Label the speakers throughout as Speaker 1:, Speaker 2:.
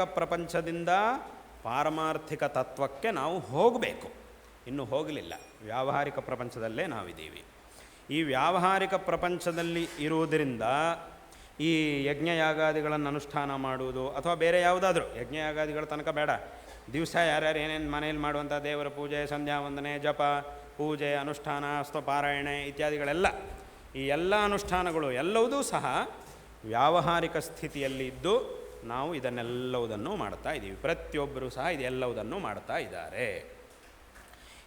Speaker 1: ಪ್ರಪಂಚದಿಂದ ಪಾರಮಾರ್ಥಿಕ ತತ್ವಕ್ಕೆ ನಾವು ಹೋಗಬೇಕು. ಇನ್ನು ಹೋಗಲಿಲ್ಲ. ವ್ಯಾವಹಾರಿಕ ಪ್ರಪಂಚದಲ್ಲೇ ನಾವಿದ್ದೀವಿ. ಈ ವ್ಯಾವಹಾರಿಕ ಪ್ರಪಂಚದಲ್ಲಿ ಇರುವುದರಿಂದ ಈ ಯಜ್ಞಯಾಗಾದಿಗಳನ್ನು ಅನುಷ್ಠಾನ ಮಾಡುವುದು ಅಥವಾ ಬೇರೆ ಯಾವುದಾದ್ರೂ, ಯಜ್ಞಯಾಗಾದಿಗಳ ತನಕ ಬೇಡ. ದಿವಸ ಯಾರ್ಯಾರು ಏನೇನು ಮನೆಯಲ್ಲಿ ಮಾಡುವಂಥ ದೇವರ ಪೂಜೆ, ಸಂಧ್ಯಾ ವಂದನೆ, ಜಪ, ಪೂಜೆ, ಅನುಷ್ಠಾನ ಸ್ತಪಾರಾಯಣೆ ಇತ್ಯಾದಿಗಳೆಲ್ಲ, ಈ ಎಲ್ಲ ಅನುಷ್ಠಾನಗಳು ಎಲ್ಲವುದೂ ಸಹ ವ್ಯಾವಹಾರಿಕ ಸ್ಥಿತಿಯಲ್ಲಿ ಇದ್ದು ನಾವು ಇದನ್ನೆಲ್ಲವುದನ್ನು ಮಾಡ್ತಾ ಇದ್ದೀವಿ. ಪ್ರತಿಯೊಬ್ಬರೂ ಸಹ ಇದೆಲ್ಲವುದನ್ನು ಮಾಡ್ತಾ ಇದ್ದಾರೆ.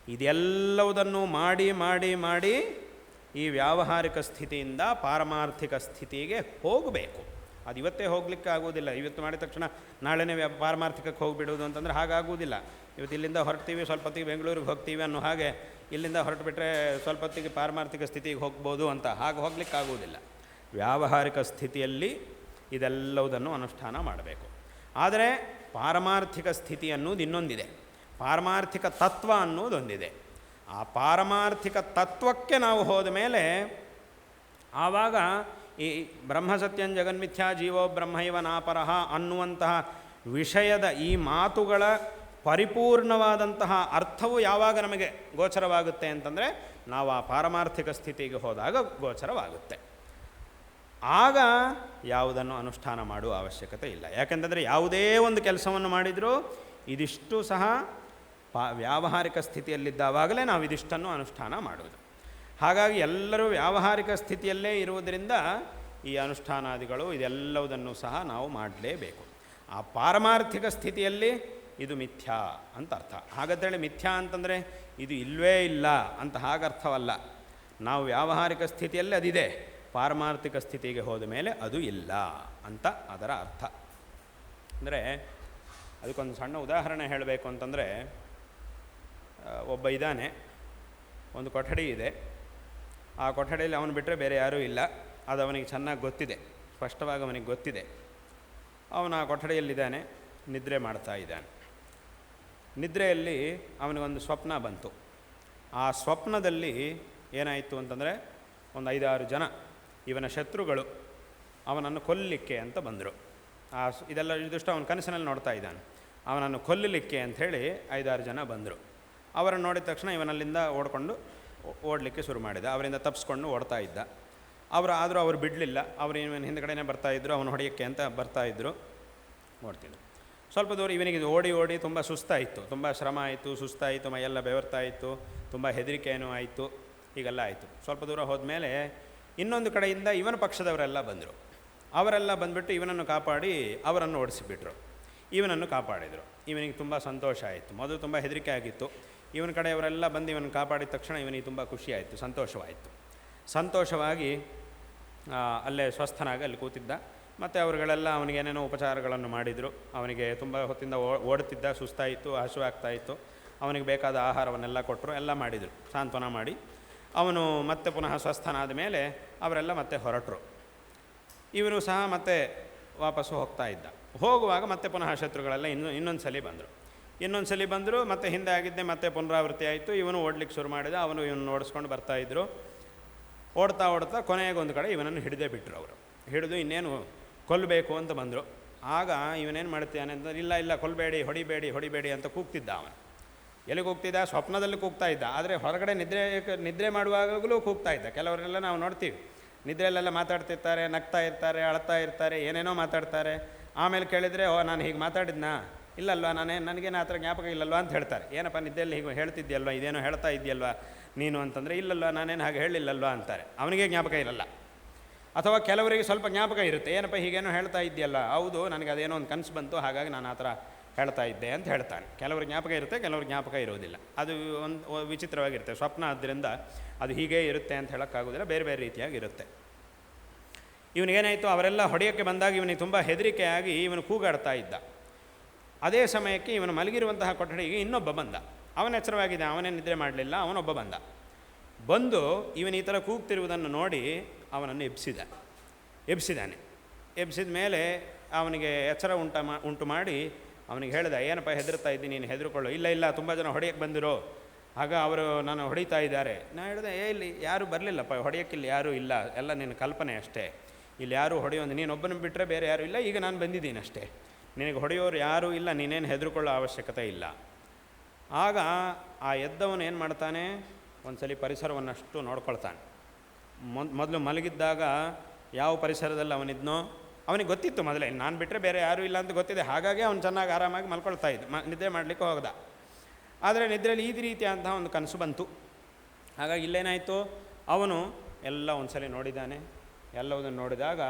Speaker 1: ಇದೆಲ್ಲವುದನ್ನು ಮಾಡಿ ಮಾಡಿ ಮಾಡಿ ಈ ವ್ಯಾವಹಾರಿಕ ಸ್ಥಿತಿಯಿಂದ ಪಾರಮಾರ್ಥಿಕ ಸ್ಥಿತಿಗೆ ಹೋಗಬೇಕು. ಅದು ಇವತ್ತೇ ಹೋಗಲಿಕ್ಕೆ ಆಗೋದಿಲ್ಲ ಇವತ್ತು ಮಾಡಿದ ತಕ್ಷಣ ನಾಳೆನೇ ವ್ಯಾ, ಪಾರಮಾರ್ಥಿಕಕ್ಕೆ ಹೋಗಿಬಿಡೋದು ಅಂತಂದರೆ ಹಾಗಾಗುವುದಿಲ್ಲ. ಇವತ್ತು ಇಲ್ಲಿಂದ ಹೊರಡ್ತೀವಿ ಸ್ವಲ್ಪ ಹೊತ್ತಿಗೆ ಬೆಂಗಳೂರಿಗೆ ಹೋಗ್ತೀವಿ ಅನ್ನೋ ಹಾಗೆ ಇಲ್ಲಿಂದ ಹೊರಟು ಬಿಟ್ಟರೆ ಸ್ವಲ್ಪ ಹೊತ್ತಿಗೆ ಪಾರಮಾರ್ಥಿಕ ಸ್ಥಿತಿಗೆ ಹೋಗ್ಬೋದು ಅಂತ ಹಾಗೆ ಹೋಗ್ಲಿಕ್ಕೆ ಆಗುವುದಿಲ್ಲ. ವ್ಯಾವಹಾರಿಕ ಸ್ಥಿತಿಯಲ್ಲಿ ಇದೆಲ್ಲವುದನ್ನು ಅನುಷ್ಠಾನ ಮಾಡಬೇಕು. ಆದರೆ ಪಾರಮಾರ್ಥಿಕ ಸ್ಥಿತಿ ಅನ್ನೋದು ಇನ್ನೊಂದಿದೆ. ಪಾರಮಾರ್ಥಿಕ ತತ್ವ ಅನ್ನೋದೊಂದಿದೆ. ಆ ಪಾರಮಾರ್ಥಿಕ ತತ್ವಕ್ಕೆ ನಾವು ಹೋದ ಮೇಲೆ ಆವಾಗ ಈ ಬ್ರಹ್ಮಸತ್ಯಂ ಜಗನ್ಮಿಥ್ಯಾ ಜೀವೋ ಬ್ರಹ್ಮೈವ ನಾಪರಹ ಅನ್ನುವಂತಹ ವಿಷಯದ ಈ ಮಾತುಗಳ ಪರಿಪೂರ್ಣವಾದಂತಹ ಅರ್ಥವು ಯಾವಾಗ ನಮಗೆ ಗೋಚರವಾಗುತ್ತೆ ಅಂತಂದರೆ ನಾವು ಆ ಪಾರಮಾರ್ಥಿಕ ಸ್ಥಿತಿಗೆ ಹೋದಾಗ ಗೋಚರವಾಗುತ್ತೆ. ಆಗ ಯಾವುದನ್ನು ಅನುಷ್ಠಾನ ಮಾಡುವ ಅವಶ್ಯಕತೆ ಇಲ್ಲ. ಯಾಕೆಂತಂದರೆ ಯಾವುದೇ ಒಂದು ಕೆಲಸವನ್ನು ಮಾಡಿದರೂ ಇದಿಷ್ಟು ಸಹ ಪಾ, ವ್ಯಾವಹಾರಿಕ ಸ್ಥಿತಿಯಲ್ಲಿದ್ದಾವಾಗಲೇ ನಾವು ಇದಿಷ್ಟನ್ನು ಅನುಷ್ಠಾನ ಮಾಡುವುದು. ಹಾಗಾಗಿ ಎಲ್ಲರೂ ವ್ಯಾವಹಾರಿಕ ಸ್ಥಿತಿಯಲ್ಲೇ ಇರುವುದರಿಂದ ಈ ಅನುಷ್ಠಾನಾದಿಗಳು ಇದೆಲ್ಲವುದನ್ನು ಸಹ ನಾವು ಮಾಡಲೇಬೇಕು. ಆ ಪಾರಮಾರ್ಥಿಕ ಸ್ಥಿತಿಯಲ್ಲಿ ಇದು ಮಿಥ್ಯಾ ಅಂತ ಅರ್ಥ. ಹಾಗಂತೇಳಿ ಮಿಥ್ಯಾ ಅಂತಂದರೆ ಇದು ಇಲ್ಲವೇ ಇಲ್ಲ ಅಂತ ಹಾಗರ್ಥವಲ್ಲ. ನಾವು ವ್ಯಾವಹಾರಿಕ ಸ್ಥಿತಿಯಲ್ಲಿ ಅದಿದೆ. ಪಾರಮಾರ್ಥಿಕ ಸ್ಥಿತಿಗೆ ಹೋದ ಮೇಲೆ ಅದು ಇಲ್ಲ ಅಂತ ಅದರ ಅರ್ಥ. ಅಂದರೆ ಅದಕ್ಕೊಂದು ಸಣ್ಣ ಉದಾಹರಣೆ ಹೇಳಬೇಕು ಅಂತಂದರೆ ಒಬ್ಬ ಇದ್ದಾನೆ ಒಂದು ಕೊಠಡಿ ಇದೆ. ಆ ಕೊಠಡಿಯಲ್ಲಿ ಅವನು ಬಿಟ್ಟರೆ ಬೇರೆ ಯಾರೂ ಇಲ್ಲ. ಅದು ಅವನಿಗೆ ಚೆನ್ನಾಗಿ ಗೊತ್ತಿದೆ, ಸ್ಪಷ್ಟವಾಗಿ ಅವನಿಗೆ ಗೊತ್ತಿದೆ. ಅವನು ಆ ಕೊಠಡಿಯಲ್ಲಿದ್ದಾನೆ, ನಿದ್ರೆ ಮಾಡ್ತಾ ಇದ್ದಾನೆ. ನಿದ್ರೆಯಲ್ಲಿ ಅವನಿಗೊಂದು ಸ್ವಪ್ನ ಬಂತು. ಆ ಸ್ವಪ್ನದಲ್ಲಿ ಏನಾಯಿತು ಅಂತಂದರೆ, ಒಂದು ಐದಾರು ಜನ ಇವನ ಶತ್ರುಗಳು ಅವನನ್ನು ಕೊಲ್ಲಲಿಕ್ಕೆ ಅಂತ ಬಂದರು. ಆ ಇದೆಲ್ಲ ಇದಿಷ್ಟು ಅವನ ಕನಸಿನಲ್ಲಿ ನೋಡ್ತಾ ಇದ್ದಾನೆ. ಅವನನ್ನು ಕೊಲ್ಲಲಿಕ್ಕೆ ಅಂಥೇಳಿ ಐದಾರು ಜನ ಬಂದರು. ಅವರನ್ನು ನೋಡಿದ ತಕ್ಷಣ ಇವನಲ್ಲಿಂದ ಓಡಿಕೊಂಡು ಓಡಲಿಕ್ಕೆ ಶುರು ಮಾಡಿದ. ಅವರಿಂದ ತಪ್ಪಿಸ್ಕೊಂಡು ಓಡ್ತಾ ಇದ್ದ. ಅವರು ಆದರೂ ಅವರು ಬಿಡಲಿಲ್ಲ. ಅವರು ಇವನ ಹಿಂದ್ಗಡೆನೇ ಬರ್ತಾಯಿದ್ರು ಅವನು ಹೊಡೆಯೋಕ್ಕೆ ಅಂತ ಬರ್ತಾಯಿದ್ರು ಓಡ್ತಿದ್ರು. ಸ್ವಲ್ಪ ದೂರ ಇವನಿಗೆ ಓಡಿ ಓಡಿ ತುಂಬ ಸುಸ್ತಾಯಿತು. ತುಂಬ ಶ್ರಮ ಆಯಿತು, ಸುಸ್ತಾಯಿತು ಮೈಯೆಲ್ಲ ಬೆವರ್ತಾ ಇತ್ತು. ತುಂಬ ಹೆದರಿಕೆಯೂ ಆಯಿತು. ಹೀಗೆಲ್ಲ ಆಯಿತು. ಸ್ವಲ್ಪ ದೂರ ಹೋದ್ಮೇಲೆ ಇನ್ನೊಂದು ಕಡೆಯಿಂದ ಇವನ ಪಕ್ಷದವರೆಲ್ಲ ಬಂದರು. ಅವರೆಲ್ಲ ಬಂದುಬಿಟ್ಟು ಇವನನ್ನು ಕಾಪಾಡಿ ಅವರನ್ನು ಓಡಿಸಿಬಿಟ್ರು. ಇವನನ್ನು ಕಾಪಾಡಿದರು. ಇವನಿಗೆ ತುಂಬ ಸಂತೋಷ ಆಯಿತು. ಮೊದಲು ತುಂಬ ಹೆದರಿಕೆ ಆಗಿತ್ತು. ಇವನ ಕಡೆಯವರೆಲ್ಲ ಬಂದು ಇವನು ಕಾಪಾಡಿದ ತಕ್ಷಣ ಇವನಿಗೆ ತುಂಬ ಖುಷಿಯಾಯಿತು ಸಂತೋಷವಾಯಿತು. ಸಂತೋಷವಾಗಿ ಅಲ್ಲೇ ಸ್ವಸ್ಥನಾಗಿ ಅಲ್ಲಿ ಕೂತಿದ್ದ. ಮತ್ತು ಅವರುಗಳೆಲ್ಲ ಅವನಿಗೆ ಏನೇನೋ ಉಪಚಾರಗಳನ್ನು ಮಾಡಿದರು. ಅವನಿಗೆ ತುಂಬ ಹೊತ್ತಿಂದ ಓ- ಓಡುತ್ತಿದ್ದ, ಸುಸ್ತಾಯಿತು ಹಸುವಾಗ್ತಾಯಿತ್ತು ಅವನಿಗೆ ಬೇಕಾದ ಆಹಾರವನ್ನೆಲ್ಲ ಕೊಟ್ಟರು, ಎಲ್ಲ ಮಾಡಿದರು. ಸಾಂತ್ವನ ಮಾಡಿ. ಅವನು ಮತ್ತೆ ಪುನಃ ಸ್ವಸ್ಥನಾದ ಮೇಲೆ ಅವರೆಲ್ಲ ಮತ್ತೆ ಹೊರಟರು. ಇವನು ಸಹ ಮತ್ತೆ ವಾಪಸ್ಸು ಹೋಗ್ತಾ ಇದ್ದ. ಹೋಗುವಾಗ ಮತ್ತೆ ಪುನಃ ಶತ್ರುಗಳೆಲ್ಲ ಇನ್ನು ಇನ್ನೊಂದು ಸಲ ಬಂದರು. ಇನ್ನೊಂದು ಸಲ ಬಂದರು, ಮತ್ತೆ ಹಿಂದೆ ಆಗಿದ್ದೆ ಮತ್ತೆ ಪುನರಾವೃತ್ತಿ ಆಯಿತು. ಇವನು ಓಡ್ಲಿಕ್ಕೆ ಶುರು ಮಾಡಿದ, ಅವನು ಇವನು ನೋಡಿಸ್ಕೊಂಡು ಬರ್ತಾಯಿದ್ರು ಓಡ್ತಾ ಓಡ್ತಾ ಕೊನೆಗೆ ಒಂದು ಕಡೆ ಇವನನ್ನು ಹಿಡಿದೇ ಬಿಟ್ಟರು ಅವರು. ಹಿಡಿದು ಇನ್ನೇನು ಕೊಲ್ಲಬೇಕು ಅಂತ ಬಂದರು. ಆಗ ಇವನೇನು ಮಾಡ್ತಾನೆ ಅಂತಂದ್ರೆ ಇಲ್ಲ ಇಲ್ಲ ಕೊಲ್ಲಬೇಡಿ ಹೊಡಿಬೇಡಿ ಹೊಡಿಬೇಡಿ ಅಂತ ಕೂಗ್ತಿದ್ದ ಅವನು. ಎಲ್ಲಿಗೆ ಹೋಗ್ತಿದ್ದ? ಸ್ವಪ್ನದಲ್ಲಿ ಕೂಗ್ತಾ ಇದ್ದ. ಆದರೆ ಹೊರಗಡೆ ನಿದ್ರೆ ನಿದ್ರೆ ಮಾಡುವಾಗಲೂ ಕೂಗ್ತಾ ಇದ್ದ. ಕೆಲವರೆಲ್ಲ ನಾವು ನೋಡ್ತೀವಿ. ನಿದ್ರೆಯಲ್ಲೆಲ್ಲ ಮಾತಾಡ್ತಿರ್ತಾರೆ, ನಗ್ತಾ ಇರ್ತಾರೆ, ಅಳ್ತಾ ಇರ್ತಾರೆ, ಏನೇನೋ ಮಾತಾಡ್ತಾರೆ. ಆಮೇಲೆ ಕೇಳಿದರೆ, ಓ, ನಾನು ಹೀಗೆ ಮಾತಾಡಿದ್ನಾ? ಇಲ್ಲಲ್ವಾ ನಾನೇ, ನನಗೇನು ಆ ಥರ ಜ್ಞಾಪಕ ಇಲ್ಲಲ್ವಾ ಅಂತ ಹೇಳ್ತಾರೆ. ಏನಪ್ಪ, ನಿದ್ದೆಯಲ್ಲಿ ಹೀಗೆ ಹೇಳ್ತಿದ್ಯಲ್ವಾ ಇದೇನೋ ಹೇಳ್ತಾ ಇದೆಯಲ್ವ ನೀನು ಅಂತಂದರೆ, ಇಲ್ಲಲ್ವಾ, ನಾನೇನು ಹಾಗೆ ಹೇಳಿಲ್ಲಲ್ವ ಅಂತಾರೆ. ಅವನಿಗೆ ಜ್ಞಾಪಕ ಇರಲ್ಲ. ಅಥವಾ ಕೆಲವರಿಗೆ ಸ್ವಲ್ಪ ಜ್ಞಾಪಕ ಇರುತ್ತೆ. ಏನಪ್ಪ, ಹೀಗೇನೋ ಹೇಳ್ತಾ ಇದೆಯಲ್ಲ ಹೌದು, ನನಗೆ ಅದೇನೋ ಒಂದು ಕನಸು ಬಂತು, ಹಾಗಾಗಿ ನಾನು ಆ ಥರ ಹೇಳ್ತಾ ಇದ್ದೆ ಅಂತ ಹೇಳ್ತಾನೆ. ಕೆಲವರು ಜ್ಞಾಪಕ ಇರುತ್ತೆ, ಕೆಲವರು ಜ್ಞಾಪಕ ಇರೋದಿಲ್ಲ. ಅದು ಒಂದು ವಿಚಿತ್ರವಾಗಿರುತ್ತೆ. ಸ್ವಪ್ನ ಆದ್ದರಿಂದ ಅದು ಹೀಗೇ ಇರುತ್ತೆ ಅಂತ ಹೇಳೋಕ್ಕಾಗೋದಿಲ್ಲ, ಬೇರೆ ಬೇರೆ ರೀತಿಯಾಗಿ ಇರುತ್ತೆ. ಇವನಿಗೇನಾಯಿತು ಅವರೆಲ್ಲ ಹೊಡೆಯೋಕ್ಕೆ ಬಂದಾಗ ಇವನಿಗೆ ತುಂಬ ಹೆದರಿಕೆಯಾಗಿ ಇವನು ಕೂಗಾಡ್ತಾ ಇದ್ದ. ಅದೇ ಸಮಯಕ್ಕೆ ಇವನು ಮಲಗಿರುವಂತಹ ಕೊಠಡಿಗೆ ಇನ್ನೊಬ್ಬ ಬಂದ. ಅವನ ಎಚ್ಚರವಾಗಿದೆ, ಅವನೇ ನಿದ್ರೆ ಮಾಡಲಿಲ್ಲ, ಅವನೊಬ್ಬ ಬಂದ. ಬಂದು ಇವನು ಈ ಥರ ಕೂಗ್ತಿರುವುದನ್ನು ನೋಡಿ ಅವನನ್ನು ಎಬ್ಸಿದ. ಎಬ್ಸಿದ್ದಾನೆ ಎಬ್ಸಿದ ಮೇಲೆ ಅವನಿಗೆ ಎಚ್ಚರ ಉಂಟ ಉಂಟು ಮಾಡಿ ಅವನಿಗೆ ಹೇಳಿದೆ ಏನಪ್ಪ ಹೆದರ್ತಾ ಇದ್ದೀನಿ, ನೀನು ಹೆದರ್ಕೊಳ್ಳು. ಇಲ್ಲ ಇಲ್ಲ, ತುಂಬ ಜನ ಹೊಡೆಯಕ್ಕೆ ಬಂದಿರೋ. ಆಗ ಅವರು ನಾನು ಹೊಡಿತಾ ಇದ್ದಾರೆ. ನಾನು ಹೇಳಿದೆ, ಏ, ಇಲ್ಲಿ ಯಾರೂ ಬರಲಿಲ್ಲಪ್ಪ ಹೊಡೆಯೋಕ್ಕಿಲ್ಲಿ ಯಾರೂ ಇಲ್ಲ, ಎಲ್ಲ ನಿನ್ನ ಕಲ್ಪನೆ ಅಷ್ಟೇ. ಇಲ್ಲಿ ಯಾರೂ ಹೊಡೆಯೋದು ನೀನು ಒಬ್ಬನ ಬಿಟ್ಟರೆ ಬೇರೆ ಯಾರೂ ಇಲ್ಲ, ಈಗ ನಾನು ಬಂದಿದ್ದೀನಿ ಅಷ್ಟೇ. ನಿನಗೆ ಹೊಡೆಯೋರು ಯಾರೂ ಇಲ್ಲ, ನೀನೇನು ಹೆದರ್ಕೊಳ್ಳೋ ಅವಶ್ಯಕತೆ ಇಲ್ಲ. ಆಗ ಆ ಎದ್ದವನು ಏನು ಮಾಡ್ತಾನೆ? ಒಂದು ಸಲ ಪರಿಸರವನ್ನಷ್ಟು ನೋಡ್ಕೊಳ್ತಾನೆ. ಮೊದಲು ಮಲಗಿದ್ದಾಗ ಯಾವ ಪರಿಸರದಲ್ಲಿ ಅವನಿದ್ನೋ? ಅವನಿಗೆ ಗೊತ್ತಿತ್ತು ಮೊದಲೇ, ನಾನು ಬಿಟ್ಟರೆ ಬೇರೆ ಯಾರೂ ಇಲ್ಲ ಅಂತ ಗೊತ್ತಿದೆ. ಹಾಗಾಗಿ ಅವನು ಚೆನ್ನಾಗಿ ಆರಾಮಾಗಿ ಮಲ್ಕೊಳ್ತಾ ಇದ್ದ, ಮ ನಿದ್ದೆ ಮಾಡಲಿಕ್ಕೆ ಹೋಗ್ದ. ಆದರೆ ನಿದ್ರೆಯಲ್ಲಿ ಈ ರೀತಿಯಾದಂತಹ ಒಂದು ಕನಸು ಬಂತು. ಹಾಗಾಗಿ ಇಲ್ಲೇನಾಯಿತು, ಅವನು ಎಲ್ಲ ಒಂದ್ಸಲಿ ನೋಡಿದ್ದಾನೆ ಎಲ್ಲವುದನ್ನು ನೋಡಿದಾಗ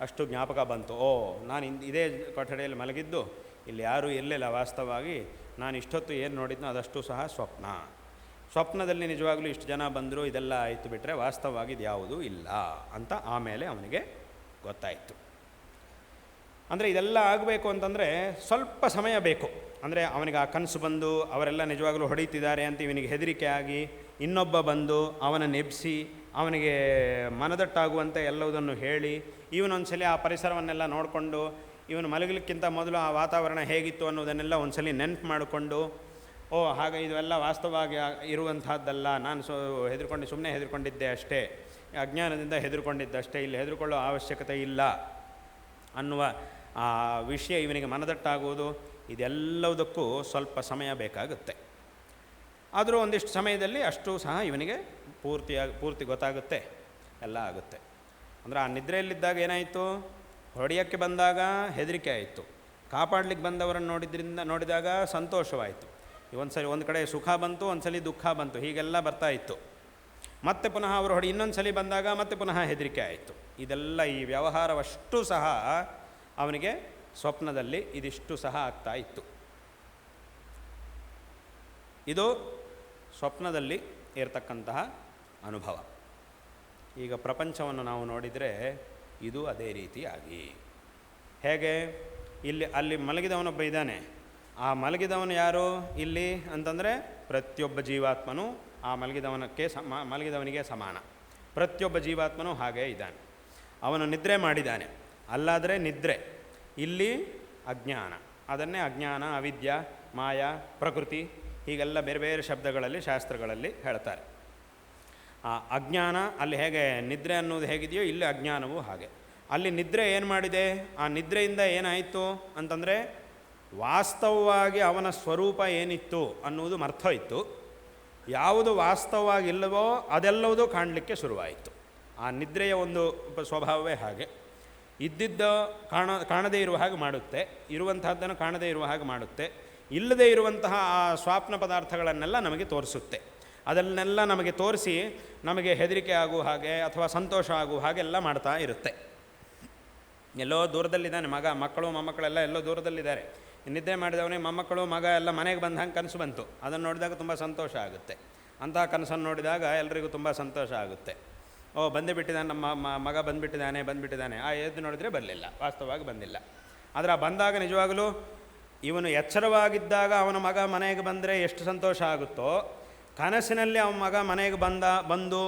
Speaker 1: ಅಷ್ಟು ಜ್ಞಾಪಕ ಬಂತು. ಓ, ನಾನು ಇಂದು, ಇದೇ ಕೊಠಡಿಯಲ್ಲಿ ಮಲಗಿದ್ದು, ಇಲ್ಲಿ ಯಾರೂ ಇರಲಿಲ್ಲ ವಾಸ್ತವವಾಗಿ ನಾನು ಇಷ್ಟೊತ್ತು ಏನು ನೋಡಿದ್ನೋ ಅದಷ್ಟು ಸಹ ಸ್ವಪ್ನ. ಸ್ವಪ್ನದಲ್ಲಿ ನಿಜವಾಗಲೂ ಇಷ್ಟು ಜನ ಬಂದರೂ, ಇದೆಲ್ಲ ಆಯಿತು ಬಿಟ್ಟರೆ ವಾಸ್ತವವಾಗಿ ಇದು ಯಾವುದೂ ಇಲ್ಲ ಅಂತ ಆಮೇಲೆ ಅವನಿಗೆ ಗೊತ್ತಾಯಿತು. ಅಂದರೆ ಇದೆಲ್ಲ ಆಗಬೇಕು ಅಂತಂದರೆ ಸ್ವಲ್ಪ ಸಮಯ ಬೇಕು. ಅಂದರೆ ಅವನಿಗೆ ಆ ಕನಸು ಬಂದು ಅವರೆಲ್ಲ ನಿಜವಾಗಲೂ ಹೊಡೀತಿದ್ದಾರೆ ಅಂತ ಇವನಿಗೆ ಹೆದರಿಕೆ ಆಗಿ ಇನ್ನೊಬ್ಬ ಬಂದು ಅವನ ನೆಬ್ಸಿ, ಅವನಿಗೆ ಮನದಟ್ಟಾಗುವಂತೆ ಎಲ್ಲವುದನ್ನು ಹೇಳಿ, ಇವನೊಂದ್ಸಲಿ ಆ ಪರಿಸರವನ್ನೆಲ್ಲ ನೋಡಿಕೊಂಡು, ಇವನು ಮಲಗಲಿಕ್ಕಿಂತ ಮೊದಲು ಆ ವಾತಾವರಣ ಹೇಗಿತ್ತು ಅನ್ನೋದನ್ನೆಲ್ಲ ಒಂದ್ಸಲಿ ನೆನಪು ಮಾಡಿಕೊಂಡು, ಓ, ಹಾಗೆ ಇದೆಲ್ಲ ವಾಸ್ತವವಾಗಿ ಇರುವಂತಹದ್ದಲ್ಲ, ನಾನು ಸೊ ಹೆದರ್ಕೊಂಡು ಸುಮ್ಮನೆ ಹೆದರ್ಕೊಂಡಿದ್ದೆ ಅಷ್ಟೇ, ಅಜ್ಞಾನದಿಂದ ಹೆದರ್ಕೊಂಡಿದ್ದಷ್ಟೇ, ಇಲ್ಲಿ ಹೆದರ್ಕೊಳ್ಳೋ ಅವಶ್ಯಕತೆ ಇಲ್ಲ ಅನ್ನುವ ಆ ವಿಷಯ ಇವನಿಗೆ ಮನದಟ್ಟಾಗುವುದು ಇದೆಲ್ಲದಕ್ಕೂ ಸ್ವಲ್ಪ ಸಮಯ ಬೇಕಾಗುತ್ತೆ. ಆದರೂ ಒಂದಿಷ್ಟು ಸಮಯದಲ್ಲಿ ಅಷ್ಟು ಸಹ ಇವನಿಗೆ ಪೂರ್ತಿಯಾಗಿ ಪೂರ್ತಿ ಗೊತ್ತಾಗುತ್ತೆ, ಎಲ್ಲ ಆಗುತ್ತೆ. ಅಂದರೆ ಆ ನಿದ್ರೆಯಲ್ಲಿದ್ದಾಗ ಏನಾಯಿತು? ಹೊಡೆಯೋಕ್ಕೆ ಬಂದಾಗ ಹೆದರಿಕೆ ಆಯಿತು. ಕಾಪಾಡ್ಲಿಕ್ಕೆ ಬಂದವರನ್ನು ನೋಡಿದ್ರಿಂದ, ನೋಡಿದಾಗ ಸಂತೋಷವಾಯಿತು. ಒಂದು ಸರಿ ಒಂದು ಕಡೆ ಸುಖ ಬಂತು ಒಂದು ಸಲ ದುಃಖ ಬಂತು, ಹೀಗೆಲ್ಲ ಬರ್ತಾ ಇತ್ತು. ಮತ್ತೆ ಪುನಃ ಅವರು ಹೊಡಿ ಇನ್ನೊಂದು ಸಲ ಬಂದಾಗ ಮತ್ತೆ ಪುನಃ ಹೆದರಿಕೆ ಆಯಿತು. ಇದೆಲ್ಲ ಈ ವ್ಯವಹಾರವಷ್ಟು ಸಹ ಅವನಿಗೆ ಸ್ವಪ್ನದಲ್ಲಿ ಇದಿಷ್ಟು ಸಹ ಆಗ್ತಾ ಇತ್ತು. ಇದು ಸ್ವಪ್ನದಲ್ಲಿ ಇರತಕ್ಕಂತಹ ಅನುಭವ. ಈಗ ಪ್ರಪಂಚವನ್ನು ನಾವು ನೋಡಿದರೆ ಇದು ಅದೇ ರೀತಿಯಾಗಿ. ಹೇಗೆ? ಇಲ್ಲಿ, ಅಲ್ಲಿ ಮಲಗಿದವನೊಬ್ಬ ಇದ್ದಾನೆ. ಆ ಮಲಗಿದವನು ಯಾರು? ಇಲ್ಲಿ ಅಂತಂದರೆ ಪ್ರತಿಯೊಬ್ಬ ಜೀವಾತ್ಮನು ಆ ಮಲಗಿದವನಕ್ಕೆ ಸಮ, ಮಲಗಿದವನಿಗೆ ಸಮಾನ. ಪ್ರತಿಯೊಬ್ಬ ಜೀವಾತ್ಮನೂ ಹಾಗೇ ಇದ್ದಾನೆ. ಅವನು ನಿದ್ರೆ ಮಾಡಿದ್ದಾನೆ. ಅಲ್ಲಾದರೆ ನಿದ್ರೆ. ಇಲ್ಲಿ ಅಜ್ಞಾನ. ಅದನ್ನೇ ಅಜ್ಞಾನ, ಅವಿದ್ಯ, ಮಾಯ, ಪ್ರಕೃತಿ ಹೀಗೆಲ್ಲ ಬೇರೆ ಬೇರೆ ಶಬ್ದಗಳಲ್ಲಿ, ಶಾಸ್ತ್ರಗಳಲ್ಲಿ ಹೇಳ್ತಾರೆ. ಆ ಅಜ್ಞಾನ ಅಲ್ಲಿ ಹೇಗೆ ನಿದ್ರೆ ಅನ್ನೋದು ಹೇಗಿದೆಯೋ ಇಲ್ಲಿ ಅಜ್ಞಾನವೂ ಹಾಗೆ. ಅಲ್ಲಿ ನಿದ್ರೆ ಏನು ಮಾಡಿದೆ? ಆ ನಿದ್ರೆಯಿಂದ ಏನಾಯಿತು ಅಂತಂದರೆ ವಾಸ್ತವವಾಗಿ ಅವನ ಸ್ವರೂಪ ಏನಿತ್ತು ಅನ್ನುವುದು ಮರ್ತೋಯ್ತು. ಯಾವುದು ವಾಸ್ತವವಾಗಿಲ್ಲವೋ ಅದೆಲ್ಲವುದೂ ಕಾಣಲಿಕ್ಕೆ ಶುರುವಾಯಿತು. ಆ ನಿದ್ರೆಯ ಒಂದು ಸ್ವಭಾವವೇ ಹಾಗೆ. ಇದ್ದಿದ್ದ ಕಾಣ, ಕಾಣದೇ ಇರುವ ಹಾಗೆ ಮಾಡುತ್ತೆ, ಇರುವಂತಹದ್ದನ್ನು ಕಾಣದೇ ಇರುವ ಹಾಗೆ ಮಾಡುತ್ತೆ, ಇಲ್ಲದೇ ಇರುವಂತಹ ಆ ಸ್ವಾಪ್ನ ಪದಾರ್ಥಗಳನ್ನೆಲ್ಲ ನಮಗೆ ತೋರಿಸುತ್ತೆ. ಅದನ್ನೆಲ್ಲ ನಮಗೆ ತೋರಿಸಿ ನಮಗೆ ಹೆದರಿಕೆ ಆಗುವ ಹಾಗೆ ಅಥವಾ ಸಂತೋಷ ಆಗುವ ಹಾಗೆಲ್ಲ ಮಾಡ್ತಾ ಇರುತ್ತೆ. ಎಲ್ಲೋ ದೂರದಲ್ಲಿದ್ದಾನೆ ಮಗ, ಮಕ್ಕಳು, ಮೊಮ್ಮಕ್ಕಳೆಲ್ಲ ಎಲ್ಲೋ ದೂರದಲ್ಲಿದ್ದಾರೆ. ನಿದ್ದೆ ಮಾಡಿದವನೇ ಮೊಮ್ಮಕ್ಕಳು, ಮಗ ಎಲ್ಲ ಮನೆಗೆ ಬಂದ ಹಂಗೆ ಕನಸು ಬಂತು. ಅದನ್ನು ನೋಡಿದಾಗ ತುಂಬ ಸಂತೋಷ ಆಗುತ್ತೆ. ಅಂತಹ ಕನಸನ್ನು ನೋಡಿದಾಗ ಎಲ್ರಿಗೂ ತುಂಬ ಸಂತೋಷ ಆಗುತ್ತೆ. ಓ ಬಂದೇ ಬಿಟ್ಟಿದ್ದಾನೆ ನಮ್ಮ ಮಗ ಬಂದುಬಿಟ್ಟಿದ್ದಾನೆ ಬಂದುಬಿಟ್ಟಿದ್ದಾನೆ ಆ ಎದ್ದು ನೋಡಿದ್ರೆ ಬರಲಿಲ್ಲ, ವಾಸ್ತವವಾಗಿ ಬಂದಿಲ್ಲ. ಆದರೆ ಆ ಬಂದಾಗ ನಿಜವಾಗಲೂ ಇವನು ಎಚ್ಚರವಾಗಿದ್ದಾಗ ಅವನ ಮಗ ಮನೆಗೆ ಬಂದರೆ ಎಷ್ಟು ಸಂತೋಷ ಆಗುತ್ತೋ, ಕನಸಿನಲ್ಲಿ ಅವನ ಮಗ ಮನೆಗೆ ಬಂದ, ಬಂದು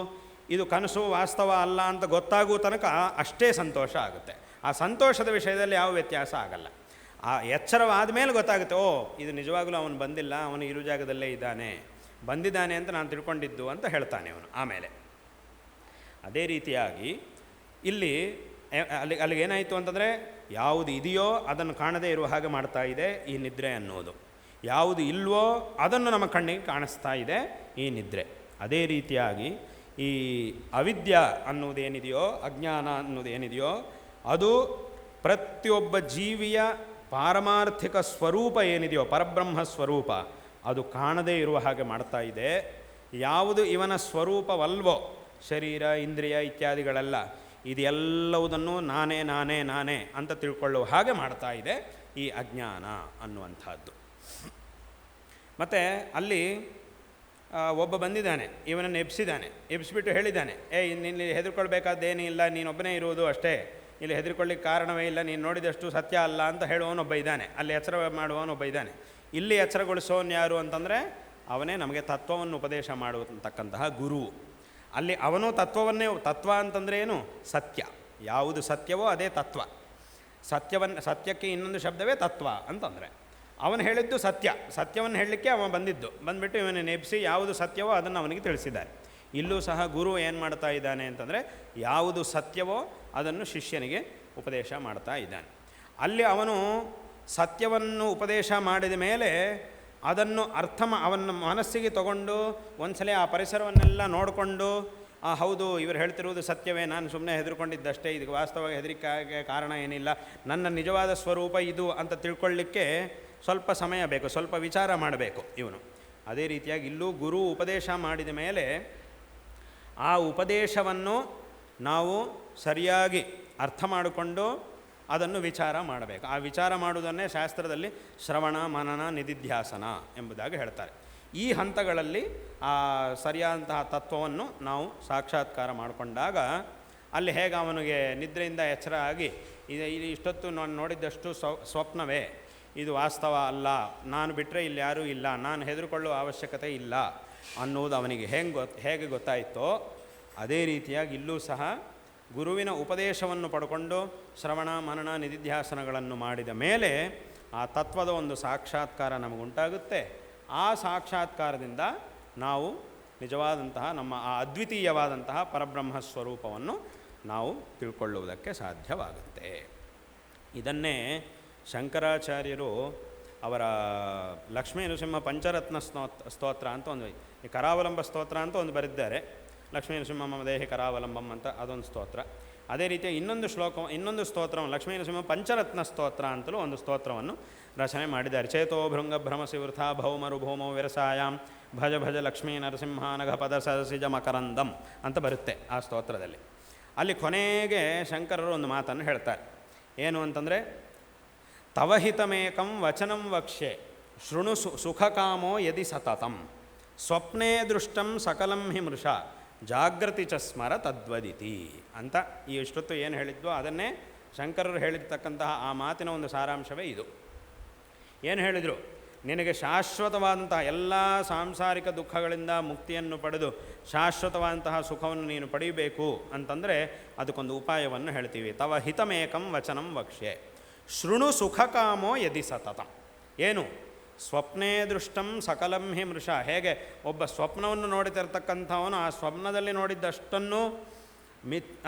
Speaker 1: ಇದು ಕನಸು ವಾಸ್ತವ ಅಲ್ಲ ಅಂತ ಗೊತ್ತಾಗುವ ತನಕ ಅಷ್ಟೇ ಸಂತೋಷ ಆಗುತ್ತೆ. ಆ ಸಂತೋಷದ ವಿಷಯದಲ್ಲಿ ಯಾವ ವ್ಯತ್ಯಾಸ ಆಗಲ್ಲ. ಆ ಎಚ್ಚರವಾದ ಮೇಲೆ ಗೊತ್ತಾಗುತ್ತೆ, ಓ, ಇದು ನಿಜವಾಗಲೂ ಅವನು ಬಂದಿಲ್ಲ, ಅವನು ಇರು ಜಾಗದಲ್ಲೇ ಇದ್ದಾನೆ. ಬಂದಿದ್ದಾನೆ ಅಂತ ನಾನು ತಿಳ್ಕೊಂಡಿದ್ದು ಅಂತ ಹೇಳ್ತಾನೆ ಅವನು, ಆಮೇಲೆ. ಅದೇ ರೀತಿಯಾಗಿ ಇಲ್ಲಿ ಅಲ್ಲಿ, ಅಲ್ಲಿಗೆ ಏನಾಯಿತು ಅಂತಂದರೆ ಯಾವುದು ಇದೆಯೋ ಅದನ್ನು ಕಾಣದೇ ಇರುವ ಹಾಗೆ ಮಾಡ್ತಾ ಇದೆ ಈ ನಿದ್ರೆ ಅನ್ನೋದು. ಯಾವುದು ಇಲ್ವೋ ಅದನ್ನು ನಮ್ಮ ಕಣ್ಣಿಗೆ ಕಾಣಿಸ್ತಾ ಇದೆ ಈ ನಿದ್ರೆ. ಅದೇ ರೀತಿಯಾಗಿ ಈ ಅವಿದ್ಯ ಅನ್ನೋದೇನಿದೆಯೋ, ಅಜ್ಞಾನ ಅನ್ನೋದೇನಿದೆಯೋ, ಅದು ಪ್ರತಿಯೊಬ್ಬ ಜೀವಿಯ ಪಾರಮಾರ್ಥಿಕ ಸ್ವರೂಪ ಏನಿದೆಯೋ, ಪರಬ್ರಹ್ಮ ಸ್ವರೂಪ, ಅದು ಕಾಣದೇ ಇರುವ ಹಾಗೆ ಮಾಡ್ತಾ ಇದೆ. ಯಾವುದು ಇವನ ಸ್ವರೂಪವಲ್ವೋ ಶರೀರ, ಇಂದ್ರಿಯ ಇತ್ಯಾದಿಗಳೆಲ್ಲ, ಇದೆಲ್ಲವುದನ್ನು ನಾನೇ ನಾನೇ ನಾನೇ ಅಂತ ತಿಳ್ಕೊಳ್ಳುವ ಹಾಗೆ ಮಾಡ್ತಾ ಇದೆ ಈ ಅಜ್ಞಾನ ಅನ್ನುವಂಥದ್ದು. ಮತ್ತು ಅಲ್ಲಿ ಒಬ್ಬ ಬಂದಿದ್ದಾನೆ, ಇವನನ್ನು ಎಬ್ಸಿದ್ದಾನೆ, ಎಬ್ಸಿಬಿಟ್ಟು ಹೇಳಿದ್ದಾನೆ, ಏ ನಿನ್ನ ಹೆದರ್ಕೊಳ್ಬೇಕಾದ್ದೇನಿಲ್ಲ ನೀನೊಬ್ಬನೇ ಇರುವುದು ಅಷ್ಟೇ, ಇಲ್ಲಿ ಹೆದರ್ಕೊಳ್ಳಿಕ್ಕೆ ಕಾರಣವೇ ಇಲ್ಲ, ನೀನು ನೋಡಿದಷ್ಟು ಸತ್ಯ ಅಲ್ಲ ಅಂತ ಹೇಳುವವನೊಬ್ಬ ಇದ್ದಾನೆ, ಅಲ್ಲಿ ಎಚ್ಚರ ಮಾಡುವವನೊಬ್ಬ ಇದ್ದಾನೆ. ಇಲ್ಲಿ ಎಚ್ಚರಗೊಳಿಸೋನು ಯಾರು ಅಂತಂದರೆ, ಅವನೇ ನಮಗೆ ತತ್ವವನ್ನು ಉಪದೇಶ ಮಾಡುವಂತಕ್ಕಂತಹ ಗುರು. ಅಲ್ಲಿ ಅವನು ತತ್ವವನ್ನೇ, ತತ್ವ ಅಂತಂದ್ರೆ ಏನು? ಸತ್ಯ. ಯಾವುದು ಸತ್ಯವೋ ಅದೇ ತತ್ವ. ಸತ್ಯವನ್ನು ಸತ್ಯಕ್ಕೆ ಇನ್ನೊಂದು ಶಬ್ದವೇ ತತ್ವ ಅಂತಂದರೆ. ಅವನು ಹೇಳಿದ್ದು ಸತ್ಯ. ಸತ್ಯವನ್ನು ಹೇಳಲಿಕ್ಕೆ ಅವನು ಬಂದಿದ್ದು. ಬಂದುಬಿಟ್ಟು ಇವನ ನೆಬ್ಸಿ ಯಾವುದು ಸತ್ಯವೋ ಅದನ್ನು ಅವನಿಗೆ ತಿಳಿಸಿದ್ದಾರೆ. ಇಲ್ಲೂ ಸಹ ಗುರು ಏನು ಮಾಡ್ತಾ ಇದ್ದಾನೆ ಅಂತಂದರೆ ಯಾವುದು ಸತ್ಯವೋ ಅದನ್ನು ಶಿಷ್ಯನಿಗೆ ಉಪದೇಶ ಮಾಡ್ತಾ ಇದ್ದಾನೆ. ಅಲ್ಲಿ ಅವನು ಸತ್ಯವನ್ನು ಉಪದೇಶ ಮಾಡಿದ ಮೇಲೆ ಅದನ್ನು ಅರ್ಥ ಮಾ ಅವನ ಮನಸ್ಸಿಗೆ ತಗೊಂಡು ಒಂದ್ಸಲ ಆ ಪರಿಸರವನ್ನೆಲ್ಲ ನೋಡಿಕೊಂಡು, ಆ ಹೌದು, ಇವರು ಹೇಳ್ತಿರುವುದು ಸತ್ಯವೇ, ನಾನು ಸುಮ್ಮನೆ ಹೆದರ್ಕೊಂಡಿದ್ದಷ್ಟೇ, ಇದಕ್ಕೆ ವಾಸ್ತವವಾಗಿ ಹೆದರಿಕೆ ಕಾರಣ ಏನಿಲ್ಲ. ನನ್ನ ನಿಜವಾದ ಸ್ವರೂಪ ಇದು ಅಂತ ತಿಳ್ಕೊಳ್ಳಿಕ್ಕೆ ಸ್ವಲ್ಪ ಸಮಯ ಬೇಕು, ಸ್ವಲ್ಪ ವಿಚಾರ ಮಾಡಬೇಕು ಇವನು. ಅದೇ ರೀತಿಯಾಗಿ ಇಲ್ಲೂ ಗುರು ಉಪದೇಶ ಮಾಡಿದ ಮೇಲೆ ಆ ಉಪದೇಶವನ್ನು ನಾವು ಸರಿಯಾಗಿ ಅರ್ಥ ಮಾಡಿಕೊಂಡು ಅದನ್ನು ವಿಚಾರ ಮಾಡಬೇಕು. ಆ ವಿಚಾರ ಮಾಡುವುದನ್ನೇ ಶಾಸ್ತ್ರದಲ್ಲಿ ಶ್ರವಣ, ಮನನ, ನಿಧಿಧ್ಯಾಸನ ಎಂಬುದಾಗಿ ಹೇಳ್ತಾರೆ. ಈ ಹಂತಗಳಲ್ಲಿ ಆ ಸರಿಯಾದಂತಹ ತತ್ವವನ್ನು ನಾವು ಸಾಕ್ಷಾತ್ಕಾರ ಮಾಡಿಕೊಂಡಾಗ ಅಲ್ಲಿ ಹೇಗೆ ಅವನಿಗೆ ನಿದ್ರೆಯಿಂದ ಎಚ್ಚರ ಆಗಿ, ಇದು ಇಷ್ಟೊತ್ತು ನಾನು ನೋಡಿದ್ದಷ್ಟು ಸ್ವ, ಸ್ವಪ್ನವೇ, ಇದು ವಾಸ್ತವ ಅಲ್ಲ, ನಾನು ಬಿಟ್ಟರೆ ಇಲ್ಲಿ ಯಾರೂ ಇಲ್ಲ, ನಾನು ಹೆದರಿಕೊಳ್ಳುವ ಅವಶ್ಯಕತೆ ಇಲ್ಲ ಅನ್ನುವುದು ಅವನಿಗೆ ಹೆಂಗೆ ಗೊತ್ತು ಹೇಗೆ ಗೊತ್ತಾಯಿತೋ, ಅದೇ ರೀತಿಯಾಗಿ ಇಲ್ಲೂ ಸಹ ಗುರುವಿನ ಉಪದೇಶವನ್ನು ಪಡ್ಕೊಂಡು ಶ್ರವಣ, ಮನನ, ನಿಧಿಧ್ಯಾಸನಗಳನ್ನು ಮಾಡಿದ ಮೇಲೆ ಆ ತತ್ವದ ಒಂದು ಸಾಕ್ಷಾತ್ಕಾರ ನಮಗುಂಟಾಗುತ್ತೆ. ಆ ಸಾಕ್ಷಾತ್ಕಾರದಿಂದ ನಾವು ನಿಜವಾದಂತಹ ನಮ್ಮ ಆ ಅದ್ವಿತೀಯವಾದಂತಹ ಪರಬ್ರಹ್ಮ ಸ್ವರೂಪವನ್ನು ನಾವು ತಿಳ್ಕೊಳ್ಳುವುದಕ್ಕೆ ಸಾಧ್ಯವಾಗುತ್ತೆ. ಇದನ್ನೇ ಶಂಕರಾಚಾರ್ಯರು ಅವರ ಲಕ್ಷ್ಮೀ ನೃಸಿಂಹ ಪಂಚರತ್ನ ಸ್ತೋತ್, ಸ್ತೋತ್ರ ಅಂತ ಒಂದು ಕರಾವಲಂಬ ಸ್ತೋತ್ರ ಅಂತ ಒಂದು ಬರೆದಿದ್ದಾರೆ. ಲಕ್ಷ್ಮೀ ನರಸಿಂಹ ಮಮ ದೇಹಿ ಕರಾವಲಂಬಂ ಅಂತ ಅದೊಂದು ಸ್ತೋತ್ರ. ಅದೇ ರೀತಿ ಇನ್ನೊಂದು ಶ್ಲೋಕ, ಇನ್ನೊಂದು ಸ್ತೋತ್ರ ಲಕ್ಷ್ಮೀ ನರಸಿಂಹ ಪಂಚರತ್ನ ಸ್ತೋತ್ರ ಅಂತಲೂ ಒಂದು ಸ್ತೋತ್ರವನ್ನು ರಚನೆ ಮಾಡಿದ್ದಾರೆ. ಚೇತೋ ಭೃಂಗ ಭ್ರಮಸಿ ವೃಥಾ ಭೌಮರು ಭೌಮೋ ವಿರಸಾಯಾಮ್ ಭಜ ಭಜ ಲಕ್ಷ್ಮೀ ನರಸಿಂಹಾನಘ ಪದ ಸರಸಿಜ ಮಕರಂದಂ ಅಂತ ಬರುತ್ತೆ ಆ ಸ್ತೋತ್ರದಲ್ಲಿ. ಅಲ್ಲಿ ಕೊನೆಗೆ ಶಂಕರರು ಒಂದು ಮಾತನ್ನು ಹೇಳ್ತಾರೆ. ಏನು ಅಂತಂದರೆ ತವಹಿತಮೇಕಂ ವಚನಂ ವಕ್ಷ್ಯೆ, ಶೃಣು ಸುಖಕಾಮೋ ಯದಿ ಸತತಂ, ಸ್ವಪ್ನೇ ದೃಷ್ಟಂ ಸಕಲಂ ಹಿ ಮೃಷ ಜಾಗೃತಿ ಚ ಸ್ಮರ ತದ್ವದಿತಿ ಅಂತ ಈ ಇಷ್ಟೊತ್ತು ಏನು ಹೇಳಿದ್ವೋ ಅದನ್ನೇ ಶಂಕರರು ಹೇಳಿರ್ತಕ್ಕಂತಹ ಆ ಮಾತಿನ ಒಂದು ಸಾರಾಂಶವೇ ಇದು. ಏನು ಹೇಳಿದರು? ನಿನಗೆ ಶಾಶ್ವತವಾದಂತಹ ಎಲ್ಲ ಸಾಂಸಾರಿಕ ದುಃಖಗಳಿಂದ ಮುಕ್ತಿಯನ್ನು ಪಡೆದು ಶಾಶ್ವತವಾದಂತಹ ಸುಖವನ್ನು ನೀನು ಪಡೆಯಬೇಕು ಅಂತಂದರೆ ಅದಕ್ಕೊಂದು ಉಪಾಯವನ್ನು ಹೇಳ್ತೀವಿ. ತವ ಹಿತಮೇಕಂ ವಚನಂ ವಕ್ಷ್ಯೆ. ಶೃಣು ಸುಖಕಾಮೋ ಯದಿ ಸತತ. ಏನು? ಸ್ವಪ್ನೇ ದೃಷ್ಟಂ ಸಕಲಂ ಹಿ ಮೃಷ. ಹೇಗೆ? ಒಬ್ಬ ಸ್ವಪ್ನವನ್ನು ನೋಡಿತಿರ್ತಕ್ಕಂಥವನು ಆ ಸ್ವಪ್ನದಲ್ಲಿ ನೋಡಿದ್ದಷ್ಟನ್ನು ಮಿತ್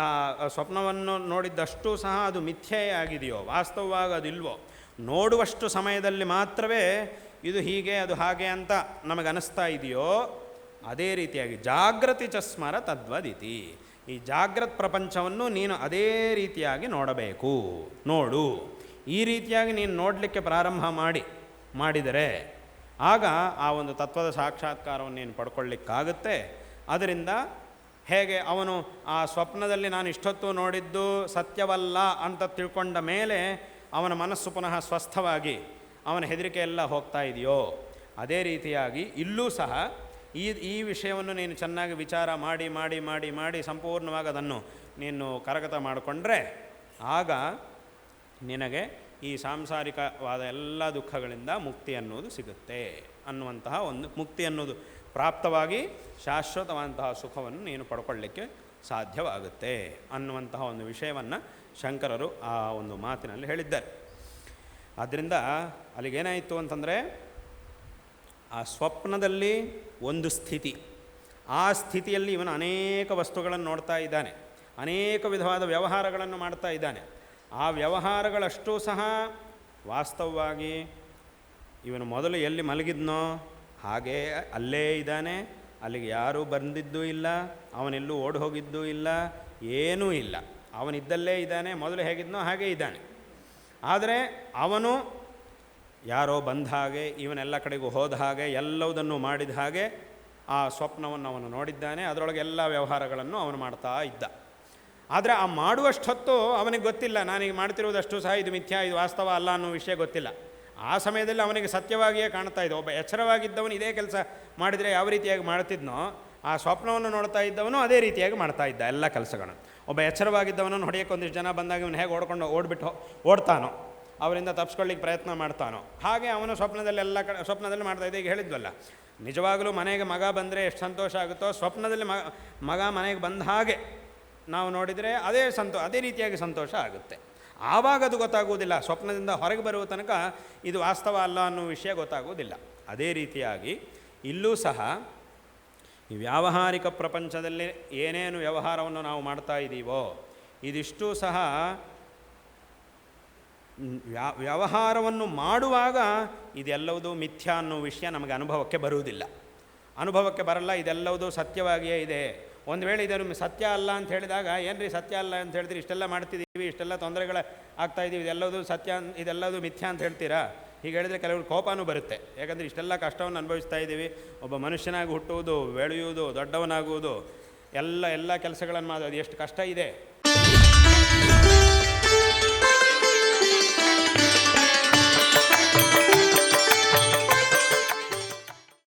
Speaker 1: ಸ್ವಪ್ನವನ್ನು ನೋಡಿದ್ದಷ್ಟು ಸಹ ಅದು ಮಿಥ್ಯೆಯಾಗಿದೆಯೋ ವಾಸ್ತವವಾಗಿ ಅದಿಲ್ವೋ? ನೋಡುವಷ್ಟು ಸಮಯದಲ್ಲಿ ಮಾತ್ರವೇ ಇದು ಹೀಗೆ, ಅದು ಹಾಗೆ ಅಂತ ನಮಗನಿಸ್ತಾ ಇದೆಯೋ? ಅದೇ ರೀತಿಯಾಗಿ ಜಾಗೃತಿ ಚಸ್ಮರ ತದ್ವದಿತಿ. ಈ ಜಾಗ್ರತ್ ಪ್ರಪಂಚವನ್ನು ನೀನು ಅದೇ ರೀತಿಯಾಗಿ ನೋಡಬೇಕು. ನೋಡು. ಈ ರೀತಿಯಾಗಿ ನೀನು ನೋಡಲಿಕ್ಕೆ ಪ್ರಾರಂಭ ಮಾಡಿ. ಮಾಡಿದರೆ ಆಗ ಆ ಒಂದು ತತ್ವದ ಸಾಕ್ಷಾತ್ಕಾರವನ್ನು ನೀನು ಪಡ್ಕೊಳ್ಳಿಕ್ಕಾಗುತ್ತೆ. ಅದರಿಂದ ಹೇಗೆ ಅವನು ಆ ಸ್ವಪ್ನದಲ್ಲಿ ನಾನು ಇಷ್ಟೊತ್ತು ನೋಡಿದ್ದು ಸತ್ಯವಲ್ಲ ಅಂತ ತಿಳ್ಕೊಂಡ ಮೇಲೆ ಅವನ ಮನಸ್ಸು ಪುನಃ ಸ್ವಸ್ಥವಾಗಿ ಅವನ ಹೆದರಿಕೆ ಎಲ್ಲ ಹೋಗ್ತಾ ಇದೆಯೋ? ಅದೇ ರೀತಿಯಾಗಿ ಇಲ್ಲೂ ಸಹ ಈ ಈ ವಿಷಯವನ್ನು ನೀನು ಚೆನ್ನಾಗಿ ವಿಚಾರ ಮಾಡಿ ಮಾಡಿ ಮಾಡಿ ಮಾಡಿ ಸಂಪೂರ್ಣವಾಗಿ ಅದನ್ನು ನೀನು ಕರಗತ ಮಾಡಿಕೊಂಡ್ರೆ ಆಗ ನಿನಗೆ ಈ ಸಾಂಸಾರಿಕವಾದ ಎಲ್ಲ ದುಃಖಗಳಿಂದ ಮುಕ್ತಿ ಅನ್ನೋದು ಸಿಗುತ್ತೆ ಅನ್ನುವಂತಹ ಒಂದು ಮುಕ್ತಿ ಅನ್ನೋದು ಪ್ರಾಪ್ತವಾಗಿ ಶಾಶ್ವತವಾದಂತಹ ಸುಖವನ್ನು ನೀನು ಪಡ್ಕೊಳ್ಳಿಕ್ಕೆ ಸಾಧ್ಯವಾಗುತ್ತೆ ಅನ್ನುವಂತಹ ಒಂದು ವಿಷಯವನ್ನು ಶಂಕರರು ಆ ಒಂದು ಮಾತಿನಲ್ಲಿ ಹೇಳಿದ್ದಾರೆ. ಆದ್ದರಿಂದ ಅಲ್ಲಿಗೇನಾಯಿತು ಅಂತಂದರೆ ಆ ಸ್ವಪ್ನದಲ್ಲಿ ಒಂದು ಸ್ಥಿತಿ, ಆ ಸ್ಥಿತಿಯಲ್ಲಿ ಇವನು ಅನೇಕ ವಸ್ತುಗಳನ್ನು ನೋಡ್ತಾ ಇದ್ದಾನೆ, ಅನೇಕ ವಿಧವಾದ ವ್ಯವಹಾರಗಳನ್ನು ಮಾಡ್ತಾ ಇದ್ದಾನೆ. ಆ ವ್ಯವಹಾರಗಳಷ್ಟೂ ಸಹ ವಾಸ್ತವವಾಗಿ ಇವನು ಮೊದಲು ಎಲ್ಲಿ ಮಲಗಿದ್ನೋ ಹಾಗೇ ಅಲ್ಲೇ ಇದ್ದಾನೆ. ಅಲ್ಲಿಗೆ ಯಾರೂ ಬಂದಿದ್ದೂ ಇಲ್ಲ. ಅವನೆಲ್ಲೂ ಓಡಿ ಹೋಗಿದ್ದೂ ಇಲ್ಲ. ಏನೂ ಇಲ್ಲ. ಅವನಿದ್ದಲ್ಲೇ ಇದ್ದಾನೆ. ಮೊದಲು ಹೇಗಿದ್ನೋ ಹಾಗೇ ಇದ್ದಾನೆ. ಆದರೆ ಅವನು ಯಾರೋ ಬಂದ ಹಾಗೆ, ಇವನೆಲ್ಲ ಕಡೆಗೂ ಹೋದ ಹಾಗೆ, ಎಲ್ಲವುದನ್ನು ಮಾಡಿದ ಹಾಗೆ ಆ ಸ್ವಪ್ನವನ್ನು ಅವನು ನೋಡಿದ್ದಾನೆ. ಅದರೊಳಗೆ ಎಲ್ಲ ವ್ಯವಹಾರಗಳನ್ನು ಅವನು ಮಾಡ್ತಾ ಇದ್ದ. ಆದರೆ ಆ ಮಾಡುವಷ್ಟೊತ್ತು ಅವನಿಗೆ ಗೊತ್ತಿಲ್ಲ, ನಾನೀಗ ಮಾಡ್ತಿರುವುದಷ್ಟು ಸಹ, ಇದು ಮಿಥ್ಯಾ, ಇದು ವಾಸ್ತವ ಅಲ್ಲ ಅನ್ನೋ ವಿಷಯ ಗೊತ್ತಿಲ್ಲ. ಆ ಸಮಯದಲ್ಲಿ ಅವನಿಗೆ ಸತ್ಯವಾಗಿಯೇ ಕಾಣ್ತಾ ಇದೆ ಒಬ್ಬ ಎಚ್ಚರವಾಗಿದ್ದವನು ಇದೇ ಕೆಲಸ ಮಾಡಿದರೆ ಯಾವ ರೀತಿಯಾಗಿ ಮಾಡ್ತಿದ್ನೋ, ಆ ಸ್ವಪ್ನವನ್ನು ನೋಡ್ತಾ ಇದ್ದವನು ಅದೇ ರೀತಿಯಾಗಿ ಮಾಡ್ತಾ ಇದ್ದ ಎಲ್ಲ ಕೆಲಸಗಳನ್ನು. ಒಬ್ಬ ಎಚ್ಚರವಾಗಿದ್ದವನು ಹೊಡೆಯೋಕೆ ಒಂದಿಷ್ಟು ಜನ ಬಂದಾಗ ಇವನು ಹೇಗೆ ಓಡ್ಕೊಂಡು ಓಡ್ಬಿಟ್ಟು ಓಡ್ತಾನೋ, ಅವರಿಂದ ತಪ್ಸ್ಕೊಳ್ಳಿಕ್ಕೆ ಪ್ರಯತ್ನ ಮಾಡ್ತಾನೋ, ಹಾಗೆ ಅವನು ಸ್ವಪ್ನದಲ್ಲಿ ಎಲ್ಲ ಕಡೆ, ಸ್ವಪ್ನದಲ್ಲಿ ಮಾಡ್ತಾ ಇದ್ದ, ಈಗ ಹೇಳಿದ್ವಲ್ಲ, ನಿಜವಾಗಲೂ ಮನೆಗೆ ಮಗ ಬಂದರೆ ಎಷ್ಟು ಸಂತೋಷ ಆಗುತ್ತೋ, ಸ್ವಪ್ನದಲ್ಲಿ ಮಗ ಮನೆಗೆ ಬಂದ ಹಾಗೆ ನಾವು ನೋಡಿದರೆ ಅದೇ ಸಂತೋ, ಅದೇ ರೀತಿಯಾಗಿ ಸಂತೋಷ ಆಗುತ್ತೆ. ಆವಾಗ ಅದು ಗೊತ್ತಾಗುವುದಿಲ್ಲ. ಸ್ವಪ್ನದಿಂದ ಹೊರಗೆ ಬರುವ ತನಕ ಇದು ವಾಸ್ತವ ಅಲ್ಲ ಅನ್ನೋ ವಿಷಯ ಗೊತ್ತಾಗುವುದಿಲ್ಲ. ಅದೇ ರೀತಿಯಾಗಿ ಇಲ್ಲೂ ಸಹ ಈ ವ್ಯಾವಹಾರಿಕ ಪ್ರಪಂಚದಲ್ಲಿ ಏನೇನು ವ್ಯವಹಾರವನ್ನು ನಾವು ಮಾಡ್ತಾ ಇದ್ದೀವೋ ಇದಿಷ್ಟು ಸಹ ವ್ಯವಹಾರವನ್ನು ಮಾಡುವಾಗ ಇದೆಲ್ಲವುದು ಮಿಥ್ಯಾ ಅನ್ನೋ ವಿಷಯ ನಮಗೆ ಅನುಭವಕ್ಕೆ ಬರುವುದಿಲ್ಲ. ಅನುಭವಕ್ಕೆ ಬರಲ್ಲ ಇದೆಲ್ಲವೂ ಸತ್ಯವಾಗಿಯೇ ಇದೆ. ಒಂದು ವೇಳೆ ಇದನ್ನು ಸತ್ಯ ಅಲ್ಲ ಅಂತ ಹೇಳಿದಾಗ, ಏನ್ರಿ ಸತ್ಯ ಅಲ್ಲ ಅಂತ ಹೇಳಿದ್ರೆ ಇಷ್ಟೆಲ್ಲ ಮಾಡ್ತಿದ್ದೀವಿ, ಇಷ್ಟೆಲ್ಲ ತೊಂದರೆಗಳ ಆಗ್ತಾ ಇದ್ದೀವಿ, ಇದೆಲ್ಲದು ಸತ್ಯ ಇದೆಲ್ಲದು ಮಿಥ್ಯ ಅಂತ ಹೇಳ್ತೀರಾ? ಹೀಗೆ ಹೇಳಿದರೆ ಕೆಲವರು ಕೋಪನೂ ಬರುತ್ತೆ. ಯಾಕಂದರೆ ಇಷ್ಟೆಲ್ಲ ಕಷ್ಟವನ್ನು ಅನುಭವಿಸ್ತಾ ಇದ್ದೀವಿ. ಒಬ್ಬ ಮನುಷ್ಯನಾಗಿ ಹುಟ್ಟುವುದು, ಬೆಳೆಯುವುದು, ದೊಡ್ಡವನಾಗುವುದು, ಎಲ್ಲ ಎಲ್ಲ ಕೆಲಸಗಳನ್ನು ಮಾಡೋದು ಎಷ್ಟು ಕಷ್ಟ ಇದೆ.